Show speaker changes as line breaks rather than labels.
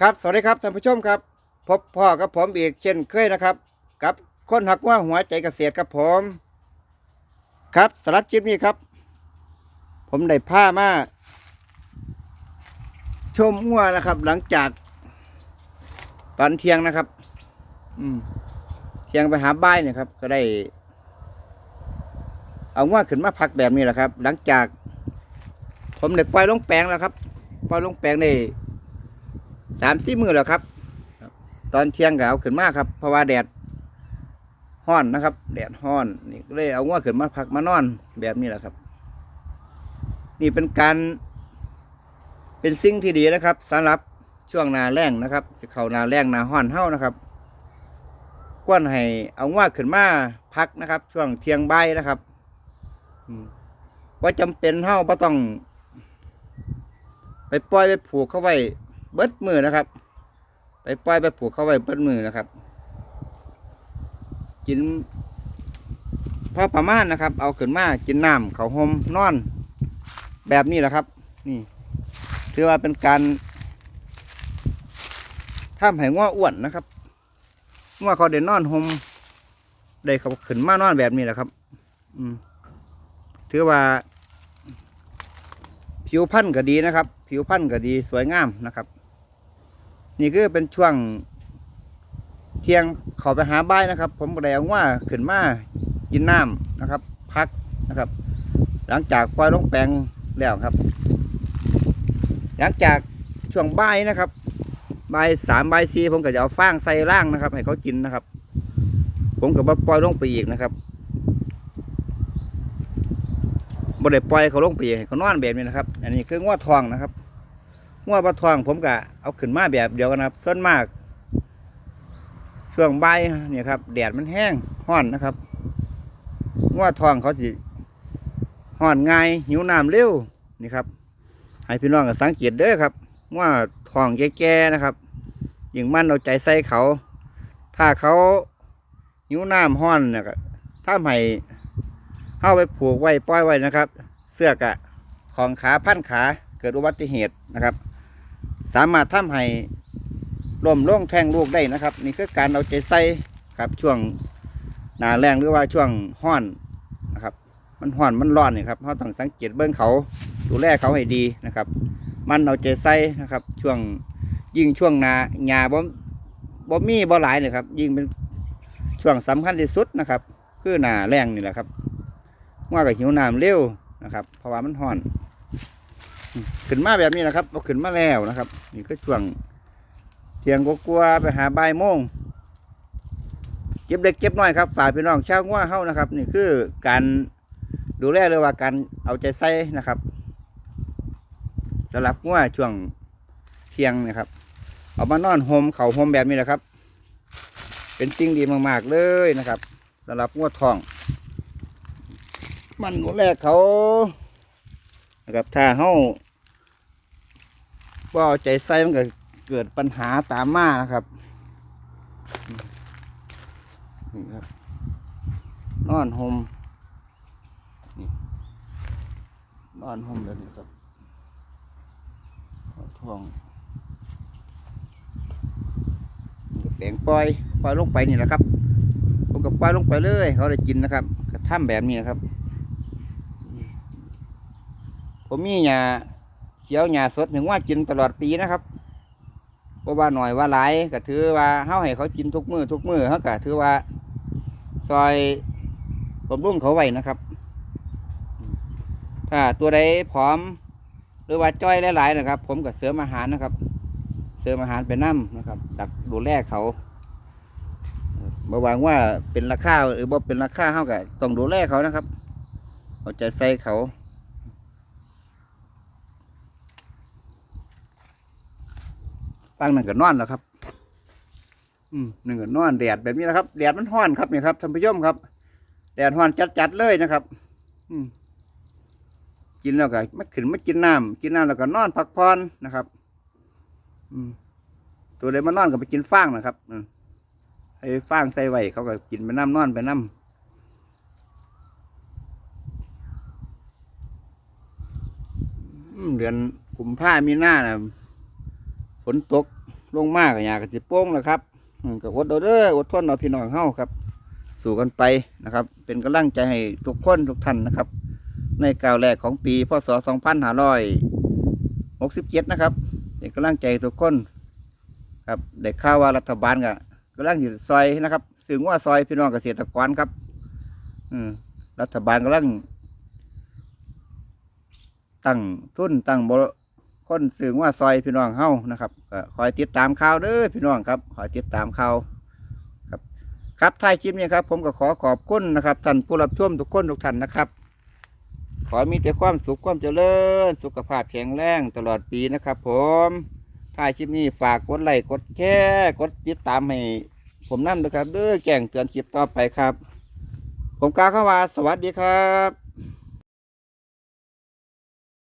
ครับ สวัสดีครับท่านผู้ชมครับ พบพ่อกับผมอีกเช่นเคยนะครับ กับคนหักว่าหัวใจเกษตรครับผม ครับสำหรับคลิปนี้ครับ ผมได้ผ้ามาชมงัวนะครับ หลังจากตอนเที่ยงนะครับ อืมเที่ยงไปหาบ้ายเนี่ยครับ ก็ได้ เอางัวขึ้นมาพักแบบนี้แหละครับ หลังจาก ผมได้ปล่อยลงแปลงแล้วครับปล่อยลงแปลงได้ สามสี่มือแล้วครับ ตอนเที่ยงก็เอาขึ้นมาครับเพราะว่าแดดห้อนนะครับ แดดห้อนนี่ก็เลยเอาว่าขึ้นมาพักมานอนแบบนี้แหละครับ นี่เป็นการเป็นสิ่งที่ดีนะครับสำหรับช่วงหนาแรงนะครับสิเขาหนาแรงหนาห้อนเท่านะครับกวนให้เอาว่าขึ้นมาพักนะครับ ช่วงเที่ยงบ่ายนะครับอืมว่าจำเป็นเท่าไ่ต้อง ไปปล่อยไปผูกเข้าไว้ เบิดมือนะครับ ไปปล่อยไปผูกเข้าไว้เบิดมือนะครับ กินพอประมาณนะครับ เอาขึ้นมากินน้ำเขาวหมนอน แบบนี้แหละครับ นี่ ถือว่าเป็นการทำให้ง้ออ้วนนะครับง้อเขาเด่นนอนหมได้เขาขึ้นมานอนแบบนี้แหละครับ อืมถือว่า ผิวพรรณก็ดีนะครับ ผิวพรรณก็ดีสวยงามนะครับ นี่คือเป็นช่วงเที่ยงเขาไปหาบ้ายนะครับ ผมก็ได้เอาว่าขึ้นมากินน้ำนะครับ พักนะครับ หลังจากปล่อยลงแปลงแล้วครับ หลังจากช่วงบ่ายนะครับบ่ายสามบ่ายสี่ผมก็จะเอาฟางใส่ล่างนะครับ ให้เขากินนะครับ ผมก็บ่ปล่อยลงไปอีกนะครับบ่ได้ปล่อยเขาลงไปให้เขานอนแบบนี้นะครับ อันนี้คือง้อทองนะครับ ง้อปลาทองผมก็เอาขึ้นมาแบบเดียวกันนะครับส่วนมาก ช่วงบ่ายเนี่ยครับแดดมันแห้งห้อนนะครับง้อทองเขาสิห้อนง่ายหิวน้ำเร็วนี่ครับ ให้พี่น้องสังเกตเด้อครับง้อทองแก่ๆนะครับยิ่งมันเอาใจใส่เขา ถ้าเขาหิวน้ำห้อนเนี่ยถ้าให้เข้าไปผูกไว้ปล่อยไว้นะครับ เสื้อกะของขาพันขาเกิดอุบัติเหตุนะครับ สามารถทำให้ล่มล่องแทงลูกได้นะครับ นี่คือการเอาใจใส่ครับช่วงหนาแรงหรือว่าช่วงห้อนนะครับ มันห้อนมันร้อนนี่ครับเราต้องสังเกตเบื้องเขาดูแลเขาให้ดีนะครับ มันเอาใจใส่นะครับ ช่วงยิ่งช่วงหนาหญ้าบ่บ่มีบ่หลายเลยครับ ยิ่งเป็นช่วงสำคัญที่สุดนะครับ คือหนาแรงนี่แหละครับว่ากับหิวน้ำเร็วนะครับ เพราะว่ามันห่อน ขึ้นมาแบบนี้นะครับเอาขึ้นมาแล้วนะครับนี่ก็ช่วงเที่ยงก็กลัวไปหาบ่ายโมงเก็บเล็กเก็บน้อยครับฝากพี่น้องชาวง่วเฮานะครับ นี่คือการดูแลหรือว่าการเอาใจใส่นะครับสำหรับง่วช่วงเที่ยงนะครับ เอามานอนโฮมเขาโฮมแบบนี้แหละครับ เป็นสิ่งดีมากๆเลยนะครับสำหรับง่วทอง มันหัวแรกเขานะครับถ้าเขา ว่าเอาใจใส่มันก็เกิดปัญหาตามมานะครับนี่ครับนอนหมนี่นอนห่มแบบนี้ครับท้องแปลงปล่อยปล่อยลงไปนี่แหละครับผมก็ปล่อยลงไปเลย เขาได้กินนะครับก็ทำแบบนี้นะครับ ผมมีหญ้า เขียวหญ้าสดถึงว่ากินตลอดปีนะครับเพราะว่าหน่อยว่าหลายก็ถือว่าเฮาให้เขากินทุกมือทุกมือเขาก็ถือว่าซอยบำรุงเขาไว้นะครับ ถ้าตัวใดผอม หรือว่าจ้อยหลายๆนะครับ ผมก็เสริมอาหารนะครับ เสริมอาหารไปน้ำนะครับ ดักดูแลเขาบ่หวังว่าเป็นราคาหรือบ่เป็นราคาเฮาก็ต้องดูแลเขานะครับเอาใจใส่เขา ฟังหนึ่งก็นอนแล้วครับ อืมหนึ่งก็นอนแดดแบบนี้นะครับแดดมันห้อนครับเนี่ยครับท่านผู้ชมครับ แดดห้อนจัดๆเลยนะครับ อืมกินแล้วก็ไม่ขึ้นไม่กินน้ำกินน้ำแล้วก็นอนพักผ่อนนะครับ อืมตัวใดมานอนก็ไปกินฟางนะครับ อืมให้ฟางใส่ไว้เขาก็กินไปน้ำนอนไปน้ำอืมเดือนกุมภามีหน้านะ ฝนตกลงมากอยากสิโป้งนะครับอืมก็อดเอาเด้ออดทนเอาพี่น้องเฮาครับ สู่กันไปนะครับ เป็นกำลังใจให้ทุกคนทุกท่านนะครับ ในก้าวแรกของปีพศ 2567 นะครับเป็นกำลังใจทุกคน ครับได้ข่าวว่ารัฐบาลก็กำลังสิซอยนะครับสื่อว่าซอยพี่น้องเกษตรกรครับ อืมรัฐบาลกำลังตั้งทุนตั้งบ คนสื่อว่าซอยพี่น้องเฮานะครับคอยติดตามข่าวเด้อพี่น้องครับคอยติดตามข่าวครับ ครับท้ายคลิปนี้ครับ ผมก็ขอขอบคุณนะครับท่านผู้รับชมทุกคนทุกท่านนะครับ ขอมีแต่ความสุขความเจริญ สุขภาพแข็งแรงตลอดปีนะครับ ผมท้ายคลิปนี้ฝากกดไลค์กดแชร์กดติดตามให้ผมนั่นนะครับเด้อแจ้งเตือนคลิปต่อไปครับ ผมกล่าวคำว่าสวัสดีครับ